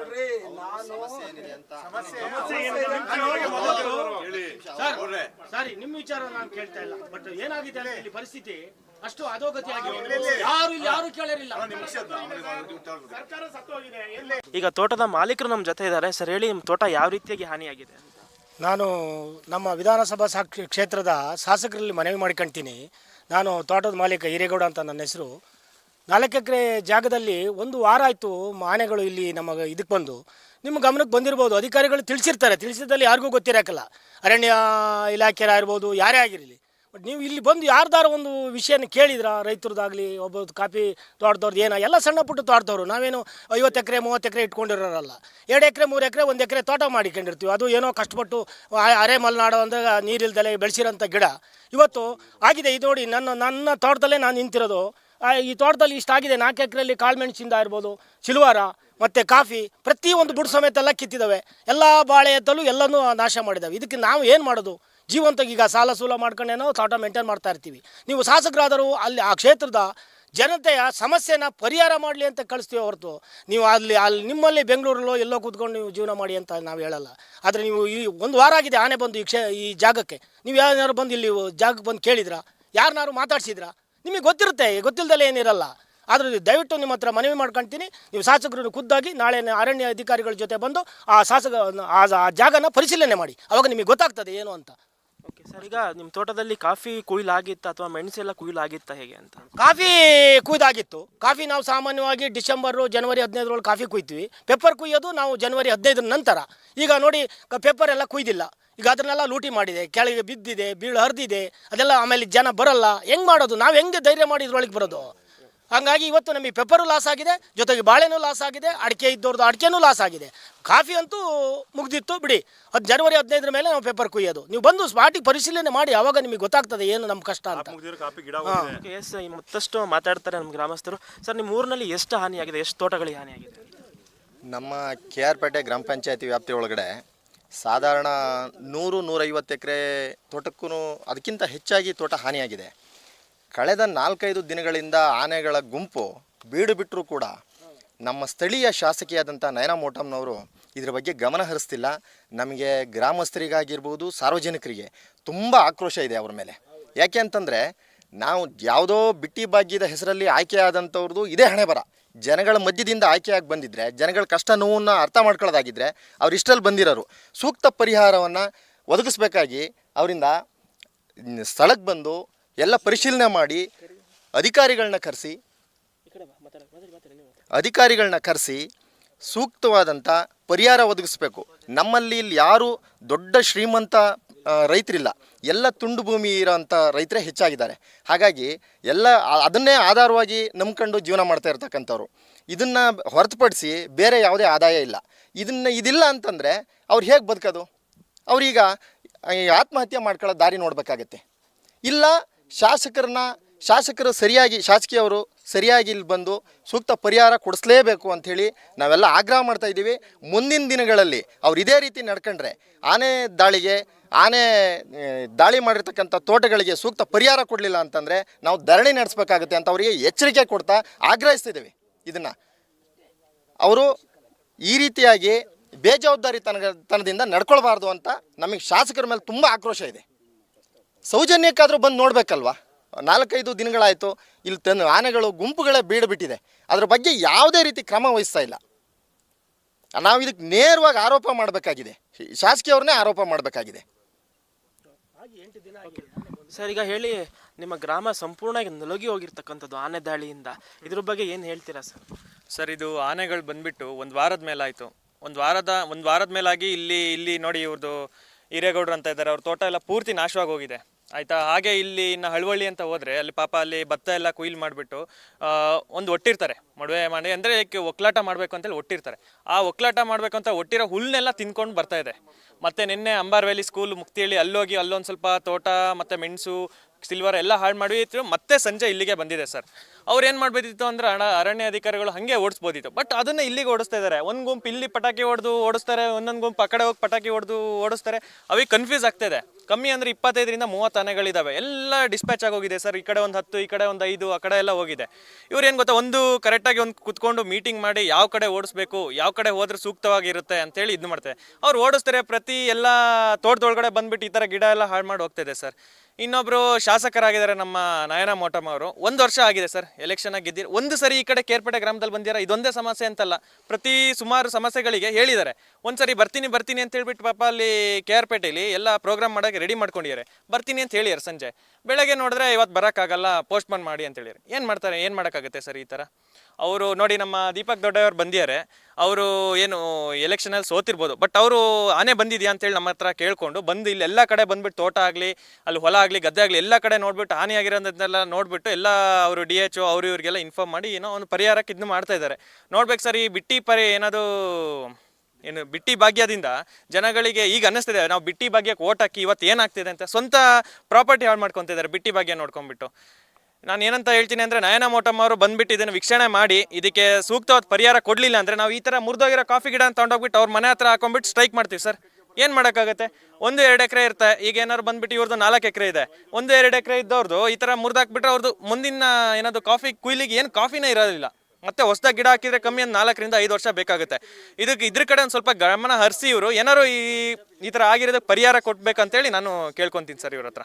ಸರ್ ಸಾರಿ ನಿಮ್ಮ ವಿಚಾರ ನಾನು ಕೇಳ್ತಾ ಇಲ್ಲ. ಬಟ್ ಏನಾಗಿದೆ ಅಂದ್ರೆ ಇಲ್ಲಿ ಪರಿಸ್ಥಿತಿ ಅಷ್ಟು ಅಧೋಗತಿ ಆಗಿದೆ ಯಾರು ಇಲ್ಲಿ ಯಾರು ಕೇಳಲಿಲ್ಲ ಈಗ ತೋಟದ ಮಾಲೀಕರು ನಮ್ಮ ಜೊತೆ ಇದ್ದಾರೆ. ಸರ್ ಹೇಳಿ ನಿಮ್ಮ ತೋಟ ಯಾವ ರೀತಿಯಾಗಿ ಹಾನಿಯಾಗಿದೆ ನಾನು ನಮ್ಮ ವಿಧಾನಸಭಾ ಸಾಕ್ಷಿ ಕ್ಷೇತ್ರದ ಶಾಸಕರಲ್ಲಿ ಮನವಿ ಮಾಡ್ಕೊಳ್ತೀನಿ ನಾನು ತೋಟದ ಮಾಲೀಕ ಹಿರೇಗೌಡ ಅಂತ ನನ್ನ ಹೆಸರು. ನಾಲ್ಕು ಎಕರೆ ಜಾಗದಲ್ಲಿ ಒಂದು ವಾರ ಆಯಿತು ಮಾನೆಗಳು ಇಲ್ಲಿ ನಮ್ಮ ಇದಕ್ಕೆ ಬಂದು. ನಿಮ್ಮ ಗಮನಕ್ಕೆ ಬಂದಿರ್ಬೋದು. ಅಧಿಕಾರಿಗಳು ತಿಳಿಸಿರ್ತಾರೆ. ತಿಳಿಸಿದಲ್ಲಿ ಯಾರಿಗೂ ಗೊತ್ತಿರೋಕ್ಕಲ್ಲ ಅರಣ್ಯ ಇಲಾಖೆಯರಾಗಿರ್ಬೋದು ಯಾರೇ ಆಗಿರಲಿ. ಬಟ್ ನೀವು ಇಲ್ಲಿ ಬಂದು ಯಾರ್ದಾರ ಒಂದು ವಿಷಯನ ಕೇಳಿದ್ರ? ರೈತರದಾಗಲಿ ಒಬ್ಬ ಕಾಫಿ ತೋಟದವ್ರದ್ದು ಏನೋ? ಎಲ್ಲ ಸಣ್ಣ ಪುಟ್ಟ ತೋಟದವ್ರು. ನಾವೇನು ಐವತ್ತು ಎಕರೆ, ಮೂವತ್ತು ಎಕರೆ ಇಟ್ಕೊಂಡಿರೋರಲ್ಲ. ಎರಡು ಎಕರೆ, ಮೂರು ಎಕರೆ, ಒಂದು ಎಕರೆ ತೋಟ ಮಾಡಿಕೊಂಡಿರ್ತೀವಿ. ಅದು ಏನೋ ಕಷ್ಟಪಟ್ಟು ಅರೆ ಮಲೆನಾಡು ಅಂದಾಗ ನೀರಿಲ್ದಲೆ ಬೆಳೆಸಿರೋಂಥ ಗಿಡ. ಇವತ್ತು ಆಗಿದೆ, ಇದು ನೋಡಿ, ನನ್ನ ನನ್ನ ತೋಟದಲ್ಲೇ ನಾನು ನಿಂತಿರೋದು. ಈ ತೋಟದಲ್ಲಿ ಇಷ್ಟಾಗಿದೆ ನಾಲ್ಕು ಎಕರೆಯಲ್ಲಿ ಕಾಳುಮೆಣಸಿಂದ ಇರ್ಬೋದು, ಸಿಲ್ವಾರ ಮತ್ತು ಕಾಫಿ, ಪ್ರತಿಯೊಂದು ಬುಡ ಸಮೇತ ಎಲ್ಲ ಕಿತ್ತಿದ್ದಾವೆ. ಎಲ್ಲ ಬಾಳೆ ಎತ್ತಲು ಎಲ್ಲನೂ ನಾಶ ಮಾಡಿದ್ದಾವೆ. ಇದಕ್ಕೆ ನಾವು ಏನು ಮಾಡೋದು? ಜೀವಂತ ಈಗ ಸಾಲ ಸೂಲ ಮಾಡ್ಕೊಂಡೇನೋ ತೋಟ ಮೇಂಟೈನ್ ಮಾಡ್ತಾ ಇರ್ತೀವಿ. ನೀವು ಶಾಸಕರಾದರೂ ಅಲ್ಲಿ ಆ ಕ್ಷೇತ್ರದ ಜನತೆಯ ಸಮಸ್ಯೆನ ಪರಿಹಾರ ಮಾಡಲಿ ಅಂತ ಕಳಿಸ್ತೀವಿ ಹೊರತು, ನೀವು ಅಲ್ಲಿ ಅಲ್ಲಿ ನಿಮ್ಮಲ್ಲಿ ಬೆಂಗಳೂರಲ್ಲೋ ಎಲ್ಲೋ ಕೂತ್ಕೊಂಡು ನೀವು ಜೀವನ ಮಾಡಿ ಅಂತ ನಾವು ಹೇಳಲ್ಲ. ಆದರೆ ನೀವು ಈ ಒಂದು ವಾರ ಆಗಿದೆ ಆನೆ ಬಂದು ಈ ಕ್ಷೇ, ಈ ಜಾಗಕ್ಕೆ. ನೀವು ಯಾರು ಬಂದು ಇಲ್ಲಿ ಜಾಗಕ್ಕೆ ಬಂದು ಕೇಳಿದ್ರಾ? ಯಾರನ್ನಾರು ಮಾತಾಡ್ಸಿದ್ರಾ? ನಿಮಗೆ ಗೊತ್ತಿರುತ್ತೆ ಗೊತ್ತಿಲ್ಲದಲ್ಲೇ ಏನಿರಲ್ಲ. ಆದರೆ ದಯವಿಟ್ಟು ನಿಮ್ಮ ಹತ್ರ ಮನವಿ ಮಾಡ್ಕೊಳ್ತೀನಿ ನೀವು ಶಾಸಕರನ್ನು ಖುದ್ದಾಗಿ ನಾಳೆ ಅರಣ್ಯ ಅಧಿಕಾರಿಗಳ ಜೊತೆ ಬಂದು ಆ ಶಾಸಕ ಆ ಜಾಗನ ಪರಿಶೀಲನೆ ಮಾಡಿ. ಅವಾಗ ನಿಮಗೆ ಗೊತ್ತಾಗ್ತದೆ ಏನು ಅಂತ. ಓಕೆ ಸರ್ ಈಗ ನಿಮ್ಮ ತೋಟದಲ್ಲಿ ಕಾಫಿ ಕುಯ್ಲಾಗಿತ್ತಾ ಅಥವಾ ಮೆಣಸೆಲ್ಲ ಕುಯ್ಲಾಗಿತ್ತಾ ಹೇಗೆ ಅಂತ? ಕಾಫಿ ಕುಯ್ದಾಗಿತ್ತು. ಕಾಫಿ ನಾವು ಸಾಮಾನ್ಯವಾಗಿ ಡಿಸೆಂಬರು, ಜನವರಿ ಹದಿನೈದರೊಳಗೆ ಕಾಫಿ ಕುಯ್ತೀವಿ. ಪೆಪ್ಪರ್ ಕುಯ್ಯೋದು ನಾವು ಜನವರಿ ಹದಿನೈದರ ನಂತರ. ಈಗ ನೋಡಿ ಪೆಪ್ಪರ್ ಎಲ್ಲ ಕುಯ್ದಿಲ್ಲ. ಈಗ ಅದನ್ನೆಲ್ಲ ಲೂಟಿ ಮಾಡಿದೆ. ಕೆಳಗೆ ಬಿದ್ದಿದೆ, ಬೀಳು ಹರಿದಿದೆ. ಅದೆಲ್ಲ ಆಮೇಲೆ ಜನ ಬರಲ್ಲ. ಹೆಂಗ್ ಮಾಡೋದು? ನಾವು ಹೆಂಗೆ ಧೈರ್ಯ ಮಾಡಿ ಇದ್ರೊಳಗೆ ಬರೋದು? ಹಂಗಾಗಿ ಇವತ್ತು ನಮಗೆ ಪೆಪ್ಪರು ಲಾಸ್ ಆಗಿದೆ ಜೊತೆಗೆ ಬಾಳೆನೂ ಲಾಸ್ ಆಗಿದೆ ಅಡಿಕೆ ಇದ್ದವ್ರದ್ದು ಅಡಿಕೆನೂ ಲಾಸ್ ಆಗಿದೆ. ಕಾಫಿ ಅಂತೂ ಮುಗ್ದಿತ್ತು ಬಿಡಿ. ಅದು ಜನವರಿ ಹದಿನೈದರ ಮೇಲೆ ನಾವು ಪೇಪರ್ ಕುಯ್ಯೋದು. ನೀವು ಬಂದು ಸ್ಪಾಟಿಗೆ ಪರಿಶೀಲನೆ ಮಾಡಿ ಆವಾಗ ನಿಮಗೆ ಗೊತ್ತಾಗ್ತದೆ ಏನು ನಮ್ಮ ಕಷ್ಟ ಅಂತ. ಎಸ್ ಮತ್ತಷ್ಟು ಮಾತಾಡ್ತಾರೆ ನಮ್ಮ ಗ್ರಾಮಸ್ಥರು. ಸರ್ ನಿಮ್ಮ ಊರಿನಲ್ಲಿ ಎಷ್ಟು ಹಾನಿಯಾಗಿದೆ ಎಷ್ಟು ತೋಟಗಳಿಗೆ ಹಾನಿಯಾಗಿದೆ? ನಮ್ಮ ಕೆ ಆರ್ ಪೇಟೆ ಗ್ರಾಮ ಪಂಚಾಯತಿ ವ್ಯಾಪ್ತಿ ಒಳಗಡೆ ಸಾಧಾರಣ ನೂರು ನೂರೈವತ್ತು ಎಕರೆ ತೋಟಕ್ಕೂ ಅದಕ್ಕಿಂತ ಹೆಚ್ಚಾಗಿ ತೋಟ ಹಾನಿಯಾಗಿದೆ. ಕಳೆದ ನಾಲ್ಕೈದು ದಿನಗಳಿಂದ ಆನೆಗಳ ಗುಂಪು ಬೀಡು ಬಿಟ್ಟರೂ ಕೂಡ ನಮ್ಮ ಸ್ಥಳೀಯ ಶಾಸಕಿಯಾದಂಥ ನಯನ ಮೋಟಮ್ನವರು ಇದ್ರ ಬಗ್ಗೆ ಗಮನ ಹರಿಸ್ತಿಲ್ಲ. ನಮಗೆ ಗ್ರಾಮಸ್ಥರಿಗಾಗಿರ್ಬೋದು ಸಾರ್ವಜನಿಕರಿಗೆ ತುಂಬ ಆಕ್ರೋಶ ಇದೆ ಅವ್ರ ಮೇಲೆ. ಯಾಕೆ ಅಂತಂದರೆ ನಾವು ಯಾವುದೋ ಬಿಟ್ಟಿ ಭಾಗ್ಯದ ಹೆಸರಲ್ಲಿ ಆಯ್ಕೆಯಾದಂಥವ್ರದ್ದು ಇದೇ ಹಣೆ ಬರ. ಜನಗಳ ಮಧ್ಯದಿಂದ ಆಯ್ಕೆಯಾಗಿ ಬಂದಿದ್ದರೆ ಜನಗಳ ಕಷ್ಟ ನೋವನ್ನು ಅರ್ಥ ಮಾಡ್ಕೊಳ್ಳೋದಾಗಿದ್ದರೆ ಅವ್ರು ಇಷ್ಟರಲ್ಲಿ ಬಂದಿರೋರು. ಸೂಕ್ತ ಪರಿಹಾರವನ್ನು ಒದಗಿಸ್ಬೇಕಾಗಿ ಅವರಿಂದ ಸ್ಥಳಕ್ಕೆ ಬಂದು ಎಲ್ಲ ಪರಿಶೀಲನೆ ಮಾಡಿ ಅಧಿಕಾರಿಗಳನ್ನ ಕರೆಸಿ ಅಧಿಕಾರಿಗಳನ್ನ ಕರೆಸಿ ಸೂಕ್ತವಾದಂಥ ಪರಿಹಾರ ಒದಗಿಸ್ಬೇಕು. ನಮ್ಮಲ್ಲಿ ಇಲ್ಲಿ ಯಾರು ದೊಡ್ಡ ಶ್ರೀಮಂತ ರೈತರಿಲ್ಲ. ಎಲ್ಲ ತುಂಡು ಭೂಮಿ ಇರೋಂಥ ರೈತರೇ ಹೆಚ್ಚಾಗಿದ್ದಾರೆ. ಹಾಗಾಗಿ ಎಲ್ಲ, ಅದನ್ನೇ ಆಧಾರವಾಗಿ ನಂಬ್ಕೊಂಡು ಜೀವನ ಮಾಡ್ತಾ ಇರ್ತಕ್ಕಂಥವ್ರು. ಇದನ್ನು ಹೊರತುಪಡಿಸಿ ಬೇರೆ ಯಾವುದೇ ಆದಾಯ ಇಲ್ಲ. ಇದನ್ನು, ಇದಿಲ್ಲ ಅಂತಂದರೆ ಅವ್ರು ಹೇಗೆ ಬದುಕೋದು? ಅವ್ರೀಗ ಆತ್ಮಹತ್ಯೆ ಮಾಡ್ಕೊಳ್ಳೋ ದಾರಿ ನೋಡಬೇಕಾಗತ್ತೆ. ಇಲ್ಲ ಶಾಸಕರನ್ನ, ಶಾಸಕರು ಸರಿಯಾಗಿ, ಶಾಸಕಿಯವರು ಸರಿಯಾಗಿ ಇಲ್ಲಿ ಬಂದು ಸೂಕ್ತ ಪರಿಹಾರ ಕೊಡಿಸ್ಲೇಬೇಕು ಅಂಥೇಳಿ ನಾವೆಲ್ಲ ಆಗ್ರಹ ಮಾಡ್ತಾ ಇದ್ದೀವಿ. ಮುಂದಿನ ದಿನಗಳಲ್ಲಿ ಅವ್ರು ಇದೇ ರೀತಿ ನಡ್ಕೊಂಡ್ರೆ ಆನೆ ದಾಳಿಗೆ, ಆನೆ ದಾಳಿ ಮಾಡಿರ್ತಕ್ಕಂಥ ತೋಟಗಳಿಗೆ ಸೂಕ್ತ ಪರಿಹಾರ ಕೊಡಲಿಲ್ಲ ಅಂತಂದರೆ ನಾವು ಧರಣಿ ನಡೆಸಬೇಕಾಗುತ್ತೆ ಅಂತ ಅವರಿಗೆ ಎಚ್ಚರಿಕೆ ಕೊಡ್ತಾ ಆಗ್ರಹಿಸ್ತಿದ್ದೀವಿ ಇದನ್ನು. ಅವರು ಈ ರೀತಿಯಾಗಿ ಬೇಜವಾಬ್ದಾರಿ ತನಗ ತನದಿಂದ ನಡ್ಕೊಳ್ಬಾರ್ದು ಅಂತ ನಮಗೆ ಶಾಸಕರ ಮೇಲೆ ತುಂಬ ಆಕ್ರೋಶ ಇದೆ. ಸೌಜನ್ಯಕ್ಕಾದರೂ ಬಂದು ನೋಡಬೇಕಲ್ವಾ? ನಾಲ್ಕೈದು ದಿನಗಳಾಯಿತು ಇಲ್ಲಿ ತಂದು ಆನೆಗಳು ಗುಂಪುಗಳೇ ಬೀಡುಬಿಟ್ಟಿದೆ ಅದರ ಅದ್ರ ಬಗ್ಗೆ ಯಾವುದೇ ರೀತಿ ಕ್ರಮ ವಹಿಸ್ತಾ ಇಲ್ಲ. ನಾವು ಇದಕ್ಕೆ ನೇರವಾಗಿ ಆರೋಪ ಮಾಡಬೇಕಾಗಿದೆ. ಶಾಸಕಿಯವ್ರನ್ನೇ ಆರೋಪ ಮಾಡಬೇಕಾಗಿದೆ. ಸರ್ ಈಗ ಹೇಳಿ ನಿಮ್ಮ ಗ್ರಾಮ ಸಂಪೂರ್ಣವಾಗಿ ನಲುಗಿ ಹೋಗಿರ್ತಕ್ಕಂಥದ್ದು ಆನೆ ದಾಳಿಯಿಂದ. ಇದ್ರ ಬಗ್ಗೆ ಏನು ಹೇಳ್ತೀರಾ ಸರ್? ಸರ್ ಇದು ಆನೆಗಳು ಬಂದ್ಬಿಟ್ಟು ಒಂದು ವಾರದ ಮೇಲಾಯಿತು. ಒಂದು ವಾರದ ಒಂದು ವಾರದ ಮೇಲಾಗಿ ಇಲ್ಲಿ ಇಲ್ಲಿ ನೋಡಿ ಇವ್ರದ್ದು ಹಿರೇಗೌಡರು ಅಂತ ಇದ್ದಾರೆ, ಅವ್ರ ತೋಟ ಎಲ್ಲ ಪೂರ್ತಿ ನಾಶವಾಗಿ ಹೋಗಿದೆ. ಆಯಿತಾ? ಹಾಗೆ ಇಲ್ಲಿ ಇನ್ನು ಹಳವಳ್ಳಿ ಅಂತ ಹೋದರೆ ಅಲ್ಲಿ ಪಾಪ ಅಲ್ಲಿ ಭತ್ತ ಎಲ್ಲ ಕೊಯ್ಲು ಮಾಡಿಬಿಟ್ಟು ಒಂದು ಒಟ್ಟಿರ್ತಾರೆ. ಮದುವೆ ಮಾಡಿ, ಅಂದರೆ ಒಕ್ಕಲಾಟ ಮಾಡಬೇಕು ಅಂತೇಳಿ ಒಟ್ಟಿರ್ತಾರೆ. ಆ ಒಕ್ಕಲಾಟ ಮಾಡಬೇಕು ಅಂತ ಒಟ್ಟಿರೋ ಹುಲ್ಲನ್ನೆಲ್ಲ ತಿನ್ಕೊಂಡು ಬರ್ತಾ ಇದೆ. ಮತ್ತು ನಿನ್ನೆ ಅಂಬಾರ್ ವ್ಯಾಲಿ ಸ್ಕೂಲ್ ಮುಕ್ತಿಹಳ್ಳಿ ಅಲ್ಲೋಗಿ ಅಲ್ಲೊಂದು ಸ್ವಲ್ಪ ತೋಟ, ಮತ್ತು ಮೆಣಸು ಸಿಲ್ವರ್ ಎಲ್ಲ ಹಾಳು ಮಾಡಿತ್ತು ಮತ್ತೆ ಸಂಜೆ ಇಲ್ಲಿಗೆ ಬಂದಿದೆ ಸರ್. ಅವ್ರು ಏನು ಮಾಡಬೇಕಿತ್ತು ಅಂದ್ರೆ ಅರಣ್ಯ ಅಧಿಕಾರಿಗಳು ಹಾಗೆ ಓಡಿಸ್ಬೋದಿತ್ತು. ಬಟ್ ಅದನ್ನ ಇಲ್ಲಿಗೆ ಓಡಿಸ್ತಾ ಇದ್ದಾರೆ ಒಂದು ಗುಂಪು ಇಲ್ಲಿ ಪಟಾಕಿ ಹೊಡೆದು ಓಡಿಸ್ತಾರೆ, ಒಂದೊಂದು ಗುಂಪು ಆ ಕಡೆ ಹೋಗಿ ಪಟಾಕಿ ಹೊಡೆದು ಓಡಿಸ್ತಾರೆ. ಅವಿಗೆ ಕನ್ಫ್ಯೂಸ್ ಆಗ್ತಿದೆ ಕಮ್ಮಿ ಅಂದ್ರೆ ಇಪ್ಪತ್ತೈದರಿಂದ ಮೂವತ್ತು ಆನೆಗಳಿದ್ದಾವೆ ಎಲ್ಲ ಡಿಸ್ಪ್ಯಾಚ್ ಆಗೋಗಿದೆ ಸರ್. ಈ ಕಡೆ ಒಂದು ಹತ್ತು, ಈ ಕಡೆ ಒಂದು ಐದು, ಆ ಕಡೆ ಎಲ್ಲ ಹೋಗಿದೆ. ಇವ್ರು ಏನು ಗೊತ್ತಾ, ಒಂದು ಕರೆಕ್ಟಾಗಿ ಒಂದು ಕುತ್ಕೊಂಡು ಮೀಟಿಂಗ್ ಮಾಡಿ ಯಾವ ಕಡೆ ಓಡಿಸ್ಬೇಕು, ಯಾವ ಕಡೆ ಹೋದ್ರೆ ಸೂಕ್ತವಾಗಿರುತ್ತೆ ಅಂತೇಳಿ ಇದು ಮಾಡ್ತಾರೆ ಅವ್ರು ಓಡಿಸ್ತಾರೆ, ಪ್ರತಿ ಎಲ್ಲ ತೋಟದೊಳಗಡೆ ಬಂದ್ಬಿಟ್ಟು ಈ ಥರ ಗಿಡ ಎಲ್ಲ ಹಾಳು ಮಾಡಿ ಹೋಗ್ತಿದೆ ಸರ್. ಇನ್ನೊಬ್ರು ಶಾಸಕರಾಗಿದ್ದಾರೆ ನಮ್ಮ ನಯನ ಮೋಟಮ್ ಅವರು. ಒಂದು ವರ್ಷ ಆಗಿದೆ ಸರ್ ಎಲೆಕ್ಷನ್ ಗೆದ್ದಿರ ಒಂದು ಸರಿ ಈ ಕಡೆ ಕೇರ್ಪೇಟೆ ಗ್ರಾಮದಲ್ಲಿ ಬಂದಿರ? ಇದೊಂದೇ ಸಮಸ್ಯೆ ಅಂತಲ್ಲ. ಪ್ರತಿ ಸುಮಾರು ಸಮಸ್ಯೆಗಳಿಗೆ ಹೇಳಿದ್ದಾರೆ. ಒಂದ್ಸರಿ ಬರ್ತೀನಿ ಬರ್ತೀನಿ ಅಂತ ಹೇಳ್ಬಿಟ್ಟು ಪಾಪ ಅಲ್ಲಿ ಕೆ ಆರ್ ಪೇಟೆಯಲ್ಲಿ ಎಲ್ಲ ಪ್ರೋಗ್ರಾಮ್ ಮಾಡೋಕೆ ರೆಡಿ ಮಾಡ್ಕೊಂಡಿದ್ದಾರೆ. ಬರ್ತೀನಿ ಅಂತ ಹೇಳಿದ್ದಾರೆ ಸಂಜೆ. ಬೆಳಗ್ಗೆ ನೋಡಿದ್ರೆ ಇವತ್ತು ಬರೋಕ್ಕಾಗಲ್ಲ ಪೋಸ್ಟ್ಪೋನ್ ಮಾಡಿ ಅಂತ ಹೇಳಿದ್ರು ಏನು ಮಾಡ್ತಾರೆ? ಏನು ಮಾಡೋಕ್ಕಾಗುತ್ತೆ ಸರ್ ಈ ಥರ ಅವರು ನೋಡಿ ನಮ್ಮ ದೀಪಕ್ ದೊಡ್ಡವರು ಬಂದಿದ್ದಾರೆ. ಅವರು ಏನು ಎಲೆಕ್ಷನಲ್ಲಿ ಸೋತಿರ್ಬೋದು. ಬಟ್ ಅವರು ಆನೆ ಬಂದಿದೆಯಾ ಅಂತೇಳಿ ನಮ್ಮ ಹತ್ರ ಕೇಳ್ಕೊಂಡು ಬಂದು ಇಲ್ಲಿ ಎಲ್ಲ ಕಡೆ ಬಂದ್ಬಿಟ್ಟು ತೋಟ ಆಗಲಿ, ಅಲ್ಲಿ ಹೊಲ ಆಗಲಿ, ಗದ್ದೆ ಆಗಲಿ ಎಲ್ಲ ಕಡೆ ನೋಡ್ಬಿಟ್ಟು ಹಾನಿ ಆಗಿರೋದನ್ನೆಲ್ಲ ನೋಡ್ಬಿಟ್ಟು ಎಲ್ಲ ಅವರು ಡಿ ಎಚ್ ಅವ್ರು ಇವ್ರಿಗೆಲ್ಲ ಇನ್ಫಾರ್ಮ್ ಮಾಡಿ ಏನೋ ಒಂದು ಪರಿಹಾರಕ್ಕೆ ಇದನ್ನು ಮಾಡ್ತಾ ಇದ್ದಾರೆ. ನೋಡ್ಬೇಕು ಸರ್, ಈ ಬಿಟ್ಟಿ ಪರಿ ಏನಾದರೂ ಏನು ಬಿಟ್ಟಿ ಭಾಗ್ಯದಿಂದ ಜನಗಳಿಗೆ ಈಗ ಅನ್ನಿಸ್ತಿದೆ, ನಾವು ಬಿಟ್ಟಿ ಭಾಗ್ಯಕ್ಕೆ ಓಟ್ ಹಾಕಿ ಇವತ್ತು ಏನಾಗ್ತಿದೆ ಅಂತ ಸ್ವಂತ ಪ್ರಾಪರ್ಟಿ ಹಾಳು ಮಾಡ್ಕೊತಿದ್ದಾರೆ ಬಿಟ್ಟಿ ಭಾಗ್ಯ ನೋಡ್ಕೊಂಡ್ಬಿಟ್ಟು. ನಾನು ಏನಂತ ಹೇಳ್ತೀನಿ ಅಂದರೆ ನಯನ ಮೋಟಮ್ಮ ಅವರು ಬಂದ್ಬಿಟ್ಟು ಇದನ್ನು ವೀಕ್ಷಣೆ ಮಾಡಿ. ಇದಕ್ಕೆ ಸೂಕ್ತವಾದ ಪರಿಹಾರ ಕೊಡಲಿಲ್ಲ ಅಂದರೆ ನಾವು ಈ ಥರ ಮುರಿದೋಗಿರೋ ಕಾಫಿ ಗಿಡ ತೊಗೊಂಡೋಗ್ಬಿಟ್ಟು ಅವ್ರ ಮನೆ ಹತ್ರ ಹಾಕೊಂಡ್ಬಿಟ್ಟು ಸ್ಟ್ರೈಕ್ ಮಾಡ್ತೀವಿ ಸರ್. ಏನು ಮಾಡೋಕ್ಕಾಗುತ್ತೆ? ಒಂದು ಎರಡು ಎಕರೆ ಇರುತ್ತೆ ಈಗ ಏನಾದ್ರು ಬಂದ್ಬಿಟ್ಟು ಇವ್ರದ್ದು ನಾಲ್ಕು ಎಕರೆ ಇದೆ. ಒಂದು ಎರಡು ಎಕರೆ ಇದ್ದವ್ರದ್ದು ಈ ಥರ ಮುರಿದಾಕ್ಬಿಟ್ರೆ ಅವ್ರದ್ದು ಮುಂದಿನ ಏನಾದರೂ ಕಾಫಿ ಕುಯ್ಲಿಗೆ ಏನು ಕಾಫಿನೇ ಇರೋದಿಲ್ಲ. ಮತ್ತೆ ಹೊಸದಾಗಿ ಗಿಡ ಹಾಕಿದ್ರೆ ಕಮ್ಮಿ ಒಂದು ನಾಲ್ಕರಿಂದ ಐದು ವರ್ಷ ಬೇಕಾಗುತ್ತೆ. ಇದಕ್ಕೆ ಇದ್ರ ಕಡೆ ಒಂದು ಸ್ವಲ್ಪ ಗಮನ ಹರಿಸಿ ಇವರು. ಏನಾರು ಈ ಈ ಥರ ಆಗಿರೋದಕ್ಕೆ ಪರಿಹಾರ ಕೊಡ್ಬೇಕಂತೇಳಿ ನಾನು ಕೇಳ್ಕೊತೀನಿ ಸರ್ ಇವ್ರ ಹತ್ರ.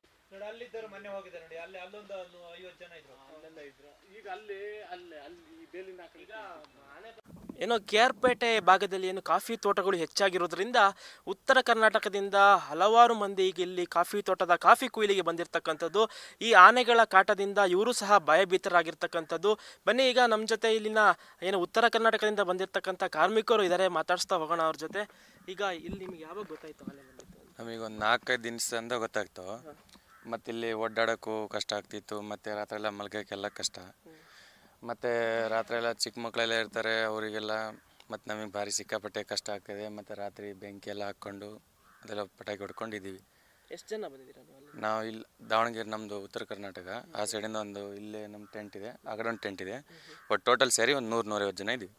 ನೋಡಿ ಅಲ್ಲಿದ್ದರು ಮೊನ್ನೆ ಹೋಗಿದ್ದಾರೆ ನೋಡಿ ಅಲ್ಲಿ ಅಲ್ಲೊಂದು ಐವತ್ತು ಜನ ಇದ್ರು. ಅಲ್ಲೆಲ್ಲ ಇದ್ರು. ಈಗ ಅಲ್ಲಿ ಅಲ್ಲಿ ಅಲ್ಲಿ ಈ ಬೇಲಿನ ಈಗ ಏನೋ ಕೆ ಆರ್ ಪೇಟೆ ಭಾಗದಲ್ಲಿ ಏನು ಕಾಫಿ ತೋಟಗಳು ಹೆಚ್ಚಾಗಿರೋದ್ರಿಂದ ಉತ್ತರ ಕರ್ನಾಟಕದಿಂದ ಹಲವಾರು ಮಂದಿ ಈಗ ಇಲ್ಲಿ ಕಾಫಿ ತೋಟದ ಕಾಫಿ ಕುಯ್ಲಿಗೆ ಬಂದಿರತಕ್ಕಂಥದ್ದು. ಈ ಆನೆಗಳ ಕಾಟದಿಂದ ಇವರು ಸಹ ಭಯಭೀತರಾಗಿರ್ತಕ್ಕಂಥದ್ದು. ಬನ್ನಿ ಈಗ ನಮ್ಮ ಜೊತೆ ಇಲ್ಲಿನ ಏನು ಉತ್ತರ ಕರ್ನಾಟಕದಿಂದ ಬಂದಿರತಕ್ಕಂಥ ಕಾರ್ಮಿಕರು ಇದ್ದಾರೆ ಮಾತಾಡಿಸ್ತಾ ಹೋಗೋಣ ಅವ್ರ ಜೊತೆ. ಈಗ ಇಲ್ಲಿ ನಿಮ್ಗೆ ಯಾವಾಗ ಗೊತ್ತಾಯ್ತು ಆನೆ ಬಂದಿತ್ತು? ನಮಗೊಂದು ನಾಲ್ಕೈದು ದಿನದಿಂದ ಗೊತ್ತಾಗ್ತು ಮತ್ತು ಇಲ್ಲಿ ಓಡಾಡೋಕ್ಕೂ ಕಷ್ಟ ಆಗ್ತಿತ್ತು ಮತ್ತು ರಾತ್ರಿ ಎಲ್ಲ ಮಲ್ಗೋಕ್ಕೆಲ್ಲ ಕಷ್ಟ. ಮತ್ತು ರಾತ್ರಿ ಎಲ್ಲ ಚಿಕ್ಕ ಮಕ್ಕಳೆಲ್ಲ ಇರ್ತಾರೆ ಅವರಿಗೆಲ್ಲ ಮತ್ತು ನಮಗೆ ಭಾರಿ ಸಿಕ್ಕಾಪಟ್ಟೆ ಕಷ್ಟ ಆಗ್ತದೆ. ಮತ್ತು ರಾತ್ರಿ ಬೆಂಕಿ ಎಲ್ಲ ಹಾಕ್ಕೊಂಡು ಅದೆಲ್ಲ ಪಟಾಕಿ ಹೊಡ್ಕೊಂಡಿದ್ದೀವಿ. ಎಷ್ಟು ಜನ ಬಂದಿದ್ದೀರಾ ನೀವು ಅಲ್ಲಿ? ನಾವು ಇಲ್ಲಿ ದಾವಣಗೆರೆ ನಮ್ಮದು ಉತ್ತರ ಕರ್ನಾಟಕ. ಆ ಸೈಡಿಂದ ಒಂದು ಇಲ್ಲೇ ನಮ್ಮ ಟೆಂಟ್ ಇದೆ ಆ ಕಡೆ ಒಂದು ಟೆಂಟ್ ಇದೆ. ಒಟ್ಟು ಟೋಟಲ್ ಸೇರಿ ಒಂದು ನೂರು ನೂರೈವತ್ತು ಜನ ಇದ್ದೀವಿ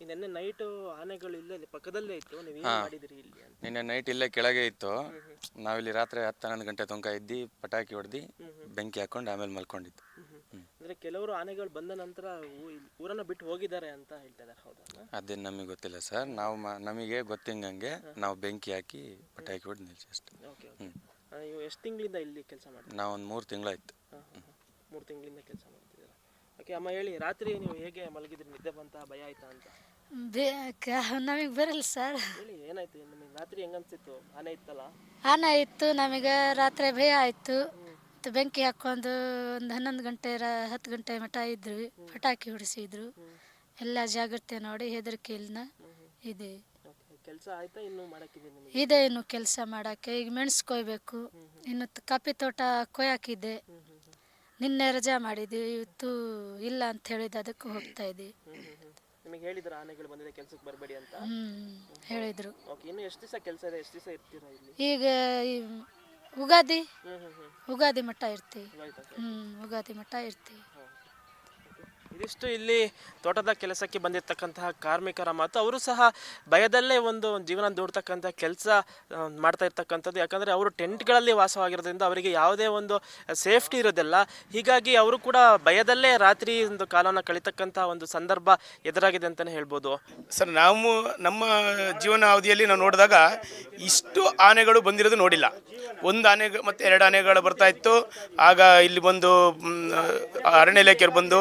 ಈ ನೆನ್ನೆ ನೈಟು ಆನೆಗಳು ಇಲ್ಲೇ ಪಕ್ಕದಲ್ಲೇ ಇತ್ತು ನೀವು ಏನು ಮಾಡಿದ್ರಿ ಮಾಡಿದಿರಿ ಇಲ್ಲಿ? ಅಂತ ನಿನ್ನೆ ನೈಟ್ ಇಲ್ಲೇ ಕೆಳಗೆ ಇತ್ತು. ನಾವಿಲ್ಲಿ ರಾತ್ರಿ ಹತ್ತು ಹನ್ನೊಂದು ಗಂಟೆ ತನಕ ಇದ್ದು ಪಟಾಕಿ ಹೊಡೆದು ಬೆಂಕಿ ಹಾಕೊಂಡು ಆಮೇಲೆ ಮಲ್ಕೊಂಡಿದ್ದು. ಹ್ಞೂ ಅಂದ್ರೆ ಕೆಲವರು ಆನೆಗಳು ಬಂದ ನಂತರ ಊರನ್ನ ಬಿಟ್ಟು ಹೋಗಿದ್ದಾರೆ ಅಂತ ಹೇಳ್ತಾ ಅದೇ ಹೌದಾ ಅದೇನು ನಮಗೆ ಗೊತ್ತಿಲ್ಲ ಸರ್. ನಾವು ಮ ನಮಗೆ ಗೊತ್ತಿಂಗಂಗೆ ನಾವು ಬೆಂಕಿ ಹಾಕಿ ಪಟಾಕಿ ಹೊಡೆದು ನಿಲ್ಸಿ ಅಷ್ಟೇ ಓಕೆ. ಓಕೆ ನೀವು ಎಷ್ಟು ತಿಂಗಳಿಂದ ಇಲ್ಲಿ ಕೆಲಸ ಮಾಡ್ತೀರಾ? ನಾವು ಒಂದು ಮೂರು ತಿಂಗಳಾಯ್ತು. ಮೂರು ತಿಂಗಳಿಂದ ಕೆಲಸ ಮಾಡ್ತಿದ್ದೀರಾ? ಓಕೆ ಅಮ್ಮ ಹೇಳಿ ರಾತ್ರಿ ನೀವು ಹೇಗೆ ಮಲಗಿದ್ರಿ? ನಿದ್ದೆ ಬಂತ ಭಯ ಆಯ್ತಾ ಅಂತ? ನಮಗೆ ಬರಲ್ಲ ಸರ್. ಹೇಳಿ ಏನಾಯ್ತು? ರಾತ್ರಿ ಹೆಂಗನ್ಸಿತ್ತು? ಆನೆ ಇತ್ತಲ್ಲ? ಆನೆ ಇತ್ತು ನಮಗೆ ರಾತ್ರಿ ಭಯ ಆಯಿತು. ಮತ್ತು ಬೆಂಕಿ ಹಾಕೊಂಡು ಒಂದು ಹನ್ನೊಂದು ಗಂಟೆ ರ ಹತ್ತು ಗಂಟೆ ಮಠ ಇದ್ರು ಪಟಾಕಿ ಹೊಡಿಸಿದ್ರು. ಎಲ್ಲ ಜಾಗ್ರತೆ ನೋಡಿ ಹೆದರಿಕೆ ಇಲ್ಲ ಇದೆ ಕೆಲಸ ಆಯ್ತಾ ಇನ್ನು ಮಾಡಕ್ಕಿದೆ ನಿಮಗೆ? ಇದೆ ಇನ್ನು ಕೆಲಸ ಮಾಡೋಕ್ಕೆ. ಈಗ ಮೆಣಸು ಕೊಯ್ಬೇಕು. ಇನ್ನು ತ- ಕಾಫಿ ತೋಟ ಕೊಯ್ಯಾಕಿದೆ ನಿನ್ನೆ ರಜಾ ಮಾಡಿದ್ವಿ. ಇವತ್ತು ಇಲ್ಲ ಅಂತ ಹೇಳಿದ ಅದಕ್ಕೆ ಹೋಗ್ತಾ ಇದ್ದೀವಿ ನಿಮಗೆ ಹೇಳಿದ್ರು ಆನೆಗಳು ಬಂದಿದೆ ಕೆಲಸಕ್ಕೆ ಬರಬೇಡಿ ಅಂತ? ಹೇಳಿದ್ರು. ಓಕೆ ಇನ್ನು ಎಷ್ಟು ದಿವಸ ಕೆಲಸ ಇದೆ ಎಷ್ಟು ದಿವಸ ಇರ್ತೀರಾ ಇಲ್ಲಿ? ಈಗ ಈ ಉಗಾದಿ ಹ್ಮ್ ಹ್ಮ್ ಹ್ಮ್. ಉಗಾದಿ ಮಟ್ಟ ಇರ್ತೀವಿ. ಆಯ್ತಾ ಹ್ಞೂ ಉಗಾದಿ ಮಟ್ಟ ಇರ್ತೀವಿ. ಇದಿಷ್ಟು ಇಲ್ಲಿ ತೋಟದ ಕೆಲಸಕ್ಕೆ ಬಂದಿರತಕ್ಕಂತಹ ಕಾರ್ಮಿಕರ ಮಾತು. ಅವರು ಸಹ ಭಯದಲ್ಲೇ ಒಂದು ಜೀವನ ದೂಡ್ತಕ್ಕಂಥ ಕೆಲಸ ಮಾಡ್ತಾ ಇರ್ತಕ್ಕಂಥದ್ದು. ಯಾಕಂದರೆ ಅವರು ಟೆಂಟ್ಗಳಲ್ಲಿ ವಾಸವಾಗಿರೋದ್ರಿಂದ ಅವರಿಗೆ ಯಾವುದೇ ಒಂದು ಸೇಫ್ಟಿ ಇರೋದಿಲ್ಲ. ಹೀಗಾಗಿ ಅವರು ಕೂಡ ಭಯದಲ್ಲೇ ರಾತ್ರಿ ಒಂದು ಕಾಲವನ್ನು ಕಳಿತಕ್ಕಂಥ ಒಂದು ಸಂದರ್ಭ ಎದುರಾಗಿದೆ ಅಂತಲೇ ಹೇಳ್ಬೋದು. ಸರ್, ನಾವು ನಮ್ಮ ಜೀವನ ಅವಧಿಯಲ್ಲಿ ನಾವು ನೋಡಿದಾಗ ಇಷ್ಟು ಆನೆಗಳು ಬಂದಿರೋದು ನೋಡಿಲ್ಲ. ಒಂದು ಆನೆ ಮತ್ತು ಎರಡು ಆನೆಗಳು ಬರ್ತಾ ಇತ್ತು. ಆಗ ಇಲ್ಲಿ ಬಂದು ಅರಣ್ಯ ಇಲಾಖೆಯವರು ಬಂದು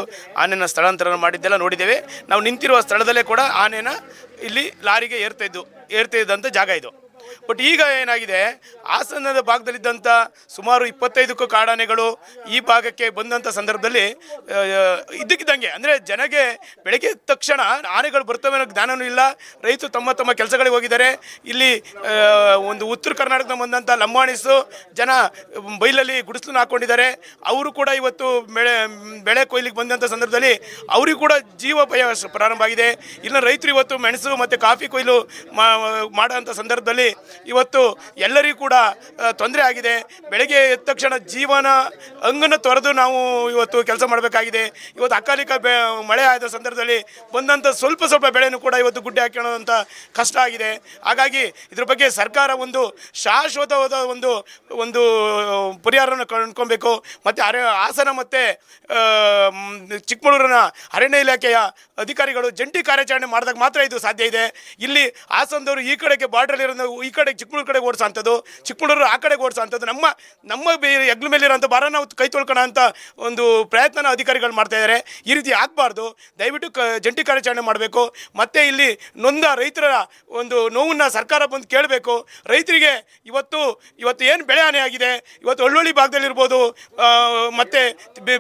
ಆನೆನ ಸ್ಥಳಾಂತರ ಮಾಡಿದ್ದೆಲ್ಲ ನೋಡಿದ್ದೇವೆ. ನಾವು ನಿಂತಿರುವ ಸ್ಥಳದಲ್ಲೇ ಕೂಡ ಆನೆಯನ್ನು ಇಲ್ಲಿ ಲಾರಿಗೆ ಏರ್ತಾ ಇದ್ದು, ಏರ್ತಾ ಇದ್ದಂಥ ಜಾಗ ಇದು. ಬಟ್ ಈಗ ಏನಾಗಿದೆ? ಹಾಸನದ ಭಾಗದಲ್ಲಿದ್ದಂಥ ಸುಮಾರು ಇಪ್ಪತ್ತೈದಕ್ಕೂ ಕಾಡಾನೆಗಳು ಈ ಭಾಗಕ್ಕೆ ಬಂದಂಥ ಸಂದರ್ಭದಲ್ಲಿ ಇದ್ದಕ್ಕಿದ್ದಂಗೆ, ಅಂದರೆ ಜನಗೆ ಬೆಳಗ್ಗೆ ತಕ್ಷಣ ಆನೆಗಳು ಬರ್ತವೆ ಅನ್ನೋ ಜ್ಞಾನವೂ ಇಲ್ಲ. ರೈತರು ತಮ್ಮ ತಮ್ಮ ಕೆಲಸಗಳಿಗೆ ಹೋಗಿದ್ದಾರೆ. ಇಲ್ಲಿ ಒಂದು ಉತ್ತರ ಕರ್ನಾಟಕದ ಬಂದಂಥ ಲಂಬಾಣಿಸು ಜನ ಬೈಲಲ್ಲಿ ಗುಡಿಸಲು ಹಾಕ್ಕೊಂಡಿದ್ದಾರೆ ಅವರು ಕೂಡ ಇವತ್ತು ಬೆಳೆ ಬೆಳೆ ಕೊಯ್ಲಿಗೆ ಬಂದಂಥ ಸಂದರ್ಭದಲ್ಲಿ ಅವರಿಗೂ ಕೂಡ ಜೀವ ಭಯ ಪ್ರಾರಂಭ ಆಗಿದೆ. ಇನ್ನು ರೈತರು ಇವತ್ತು ಮೆಣಸು ಮತ್ತು ಕಾಫಿ ಕೊಯ್ಲು ಮಾಡೋಂಥ ಸಂದರ್ಭದಲ್ಲಿ ಇವತ್ತು ಎಲ್ಲರಿಗೂ ಕೂಡ ತೊಂದರೆ ಆಗಿದೆ. ಬೆಳಗ್ಗೆ ಎದ್ದ ತಕ್ಷಣ ಜೀವನ ಅಂಗನ್ನು ತೊರೆದು ನಾವು ಇವತ್ತು ಕೆಲಸ ಮಾಡಬೇಕಾಗಿದೆ. ಇವತ್ತು ಅಕಾಲಿಕ ಬೆ, ಮಳೆ ಆದ ಸಂದರ್ಭದಲ್ಲಿ ಬಂದಂಥ ಸ್ವಲ್ಪ ಸ್ವಲ್ಪ ಬೆಳೆಯನ್ನು ಕೂಡ ಇವತ್ತು ಗುಡ್ಡೆ ಹಾಕೊಳ್ಳೋಂಥ ಕಷ್ಟ ಆಗಿದೆ. ಹಾಗಾಗಿ ಇದ್ರ ಬಗ್ಗೆ ಸರ್ಕಾರ ಒಂದು ಶಾಶ್ವತವಾದ ಒಂದು ಒಂದು ಪರಿಹಾರವನ್ನು ಕಂಡ್ಕೊಬೇಕು ಮತ್ತು ಅರೆ, ಹಾಸನ ಮತ್ತು ಚಿಕ್ಕಮಗಳೂರಿನ ಅರಣ್ಯ ಇಲಾಖೆಯ ಅಧಿಕಾರಿಗಳು ಜಂಟಿ ಕಾರ್ಯಾಚರಣೆ ಮಾಡಿದಾಗ ಮಾತ್ರ ಇದು ಸಾಧ್ಯ ಇದೆ. ಇಲ್ಲಿ ಹಾಸನದವರು ಈ ಕಡೆಗೆ ಬಾರ್ಡ್ರಲ್ಲಿರೋ ಈ ಕಡೆ ಚಿಕ್ಕಮಗಳೂರು ಕಡೆ ಓಡಿಸೋಂಥದ್ದು, ಚಿಕ್ಕಮಗಳೂರು ಆ ಕಡೆ ಓಡಿಸೋಂಥದ್ದು, ನಮ್ಮ ನಮ್ಮ ಬೇರೆ ಹೆಗ್ಲ ಮೇಲಿರೋಂಥ ಭಾರ ನಾವು ಕೈ ತೊಳ್ಕೊಳ್ಳೋ ಅಂತ ಒಂದು ಪ್ರಯತ್ನನ ಅಧಿಕಾರಿಗಳು ಮಾಡ್ತಾ ಇದ್ದಾರೆ ಈ ರೀತಿ ಆಗಬಾರ್ದು. ದಯವಿಟ್ಟು ಕ, ಜಂಟಿ ಕಾರ್ಯಾಚರಣೆ ಮಾಡಬೇಕು. ಮತ್ತು ಇಲ್ಲಿ ನೊಂದ ರೈತರ ಒಂದು ನೋವನ್ನು ಸರ್ಕಾರ ಬಂದು ಕೇಳಬೇಕು. ರೈತರಿಗೆ ಇವತ್ತು ಇವತ್ತು ಏನು ಬೆಳೆ ಹಾನಿ ಆಗಿದೆ? ಇವತ್ತು ಒಳ್ಳೊಳ್ಳಿ ಭಾಗದಲ್ಲಿರ್ಬೋದು ಮತ್ತು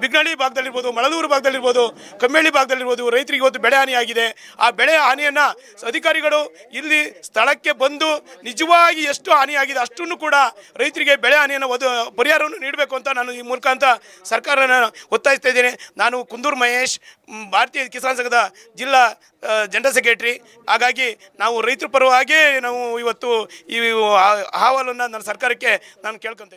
ಬಿಗ್ನಳ್ಳಿ ಭಾಗದಲ್ಲಿರ್ಬೋದು, ಮಳಲೂರು ಭಾಗದಲ್ಲಿರ್ಬೋದು, ಕಮ್ಮೇಳಿ ಭಾಗದಲ್ಲಿರ್ಬೋದು ರೈತರಿಗೆ ಇವತ್ತು ಬೆಳೆ ಹಾನಿ ಆಗಿದೆ. ಆ ಬೆಳೆ ಹಾನಿಯನ್ನು ಅಧಿಕಾರಿಗಳು ಇಲ್ಲಿ ಸ್ಥಳಕ್ಕೆ ಬಂದು ನಿಜವಾಗಿ ಎಷ್ಟು ಹಾನಿಯಾಗಿದೆ, ಅಷ್ಟನ್ನು ಕೂಡ ರೈತರಿಗೆ ಬೆಳೆ ಹಾನಿಯನ್ನು ಒದ, ಪರಿಹಾರವನ್ನು ನೀಡಬೇಕು ಅಂತ ನಾನು ಈ ಮೂಲಕ ಅಂತ ಸರ್ಕಾರನ ಒತ್ತಾಯಿಸ್ತಾ ಇದ್ದೇನೆ. ನಾನು ಕುಂದೂರು ಮಹೇಶ್ ಭಾರತೀಯ ಕಿಸಾನ್ ಸಂಘದ ಜಿಲ್ಲಾ ಜನರಲ್ ಸೆಕ್ರೆಟರಿ. ಹಾಗಾಗಿ ನಾವು ರೈತರ ಪರವಾಗಿ ನಾವು ಇವತ್ತು ಈ ಅಹವಾಲನ್ನು ನನ್ನ ಸರ್ಕಾರಕ್ಕೆ ನಾನು ಕೇಳ್ಕೊತ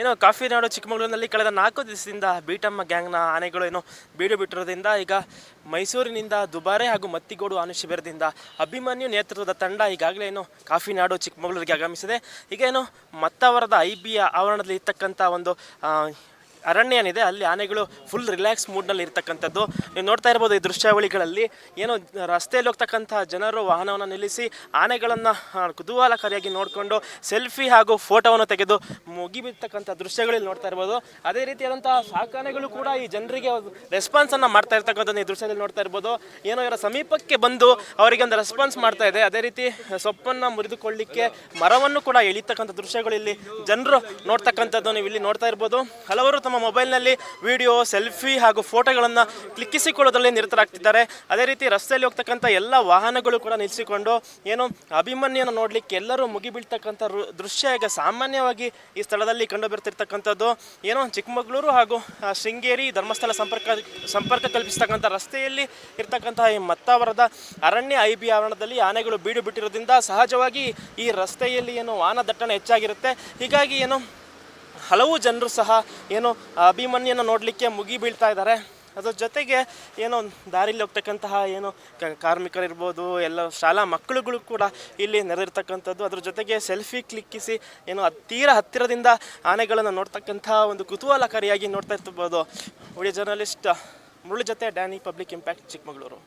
ಏನೋ ಕಾಫಿ ನಾಡು ಚಿಕ್ಕಮಗಳೂರಿನಲ್ಲಿ ಕಳೆದ ನಾಲ್ಕು ದಿವಸದಿಂದ ಬೀಟಮ್ಮ ಗ್ಯಾಂಗ್ನ ಆನೆಗಳು ಏನೋ ಬೀಡು ಬಿಟ್ಟಿರೋದ್ರಿಂದ ಈಗ ಮೈಸೂರಿನಿಂದ ದುಬಾರೆ ಹಾಗೂ ಮತ್ತಿಗೋಡು ಆನೆ ಶಿಬಿರದಿಂದ ಅಭಿಮನ್ಯು ನೇತೃತ್ವದ ತಂಡ ಈಗಾಗಲೇ ಏನು ಕಾಫಿ ನಾಡು ಚಿಕ್ಕಮಗಳೂರಿಗೆ ಆಗಮಿಸಿದೆ. ಈಗ ಏನು ಮತ್ತವರದ ಐ ಬಿಯ ಆವರಣದಲ್ಲಿ ಇರ್ತಕ್ಕಂಥ ಒಂದು ಅರಣ್ಯ ಏನಿದೆ ಅಲ್ಲಿ ಆನೆಗಳು ಫುಲ್ ರಿಲ್ಯಾಕ್ಸ್ ಮೂಡ್ನಲ್ಲಿ ಇರ್ತಕ್ಕಂಥದ್ದು. ನೀವು ನೋಡ್ತಾ ಇರ್ಬೋದು ಈ ದೃಶ್ಯಾವಳಿಗಳಲ್ಲಿ ಏನೋ ರಸ್ತೆಯಲ್ಲಿ ಹೋಗ್ತಕ್ಕಂಥ ಜನರು ವಾಹನವನ್ನು ನಿಲ್ಲಿಸಿ ಆನೆಗಳನ್ನು ಕುತೂಹಲಕಾರಿಯಾಗಿ ನೋಡಿಕೊಂಡು ಸೆಲ್ಫಿ ಹಾಗೂ ಫೋಟೋವನ್ನು ತೆಗೆದು ಮುಗಿಬಿಡ್ತಕ್ಕಂಥ ದೃಶ್ಯಗಳಲ್ಲಿ ನೋಡ್ತಾ ಇರ್ಬೋದು. ಅದೇ ರೀತಿಯಾದಂಥ ಸಾಕಾನೆಗಳು ಕೂಡ ಈ ಜನರಿಗೆ ರೆಸ್ಪಾನ್ಸನ್ನು ಮಾಡ್ತಾ ಇರ್ತಕ್ಕಂಥದ್ದು ಈ ದೃಶ್ಯದಲ್ಲಿ ನೋಡ್ತಾ ಇರ್ಬೋದು. ಏನೋ ಇವರ ಸಮೀಪಕ್ಕೆ ಬಂದು ಅವರಿಗೆ ಒಂದು ರೆಸ್ಪಾನ್ಸ್ ಮಾಡ್ತಾ ಇದೆ. ಅದೇ ರೀತಿ ಸೊಪ್ಪನ್ನು ಮುರಿದುಕೊಳ್ಳಿಕ್ಕೆ ಮರವನ್ನು ಕೂಡ ಎಳಿತಕ್ಕಂಥ ದೃಶ್ಯಗಳು ಇಲ್ಲಿ ಜನರು ನೋಡ್ತಕ್ಕಂಥದ್ದು ನೀವು ಇಲ್ಲಿ ನೋಡ್ತಾ ಇರ್ಬೋದು. ಹಲವರು ತಮ್ಮ ಮೊಬೈಲ್ನಲ್ಲಿ ವಿಡಿಯೋ, ಸೆಲ್ಫಿ ಹಾಗೂ ಫೋಟೋಗಳನ್ನು ಕ್ಲಿಕ್ಕಿಸಿಕೊಳ್ಳೋದ್ರಲ್ಲಿ ನಿರತರಾಗ್ತಿದ್ದಾರೆ. ಅದೇ ರೀತಿ ರಸ್ತೆಯಲ್ಲಿ ಹೋಗ್ತಕ್ಕಂಥ ಎಲ್ಲ ವಾಹನಗಳು ಕೂಡ ನಿಲ್ಲಿಸಿಕೊಂಡು ಏನು ಅಭಿಮನ್ಯನ ನೋಡಲಿಕ್ಕೆ ಎಲ್ಲರೂ ಮುಗಿಬೀಳ್ತಕ್ಕಂಥ ದೃಶ್ಯ ಈಗ ಸಾಮಾನ್ಯವಾಗಿ ಈ ಸ್ಥಳದಲ್ಲಿ ಕಂಡುಬರ್ತಿರ್ತಕ್ಕಂಥದ್ದು. ಏನೋ ಚಿಕ್ಕಮಗಳೂರು ಹಾಗೂ ಶೃಂಗೇರಿ ಧರ್ಮಸ್ಥಳ ಸಂಪರ್ಕ ಸಂಪರ್ಕ ಕಲ್ಪಿಸ್ತಕ್ಕಂಥ ರಸ್ತೆಯಲ್ಲಿ ಇರ್ತಕ್ಕಂತಹ ಈ ಮತ್ತಾವರದ ಅರಣ್ಯ ಐ ಬಿ ಆವರಣದಲ್ಲಿ ಆನೆಗಳು ಬೀಡು ಬಿಟ್ಟಿರೋದ್ರಿಂದ ಸಹಜವಾಗಿ ಈ ರಸ್ತೆಯಲ್ಲಿ ಏನು ವಾಹನ ದಟ್ಟಣೆ ಹೆಚ್ಚಾಗಿರುತ್ತೆ. ಹೀಗಾಗಿ ಏನು ಹಲವು ಜನರು ಸಹ ಏನು ಅಭಿಮನ್ಯನ ನೋಡಲಿಕ್ಕೆ ಮುಗಿ ಬೀಳ್ತಾ ಇದ್ದಾರೆ. ಅದ್ರ ಜೊತೆಗೆ ಏನೋ ದಾರಿಲಿ ಹೋಗ್ತಕ್ಕಂತಹ ಏನು ಕಾರ್ಮಿಕರಿರ್ಬೋದು, ಎಲ್ಲ ಶಾಲಾ ಮಕ್ಕಳುಗಳು ಕೂಡ ಇಲ್ಲಿ ನೆರೆದಿರ್ತಕ್ಕಂಥದ್ದು. ಅದ್ರ ಜೊತೆಗೆ ಸೆಲ್ಫಿ ಕ್ಲಿಕ್ಕಿಸಿ ಏನು ತೀರ ಹತ್ತಿರದಿಂದ ಆನೆಗಳನ್ನು ನೋಡ್ತಕ್ಕಂತಹ ಒಂದು ಕುತೂಹಲಕಾರಿಯಾಗಿ ನೋಡ್ತಾ ಇರ್ತಿರ್ಬೋದು ಉಳಿಯ ಜರ್ನಲಿಸ್ಟ್ ಮುಳ್ಳು ಜೊತೆ ಡ್ಯಾನಿ ಪಬ್ಲಿಕ್ ಇಂಪ್ಯಾಕ್ಟ್ ಚಿಕ್ಕಮಗಳೂರು.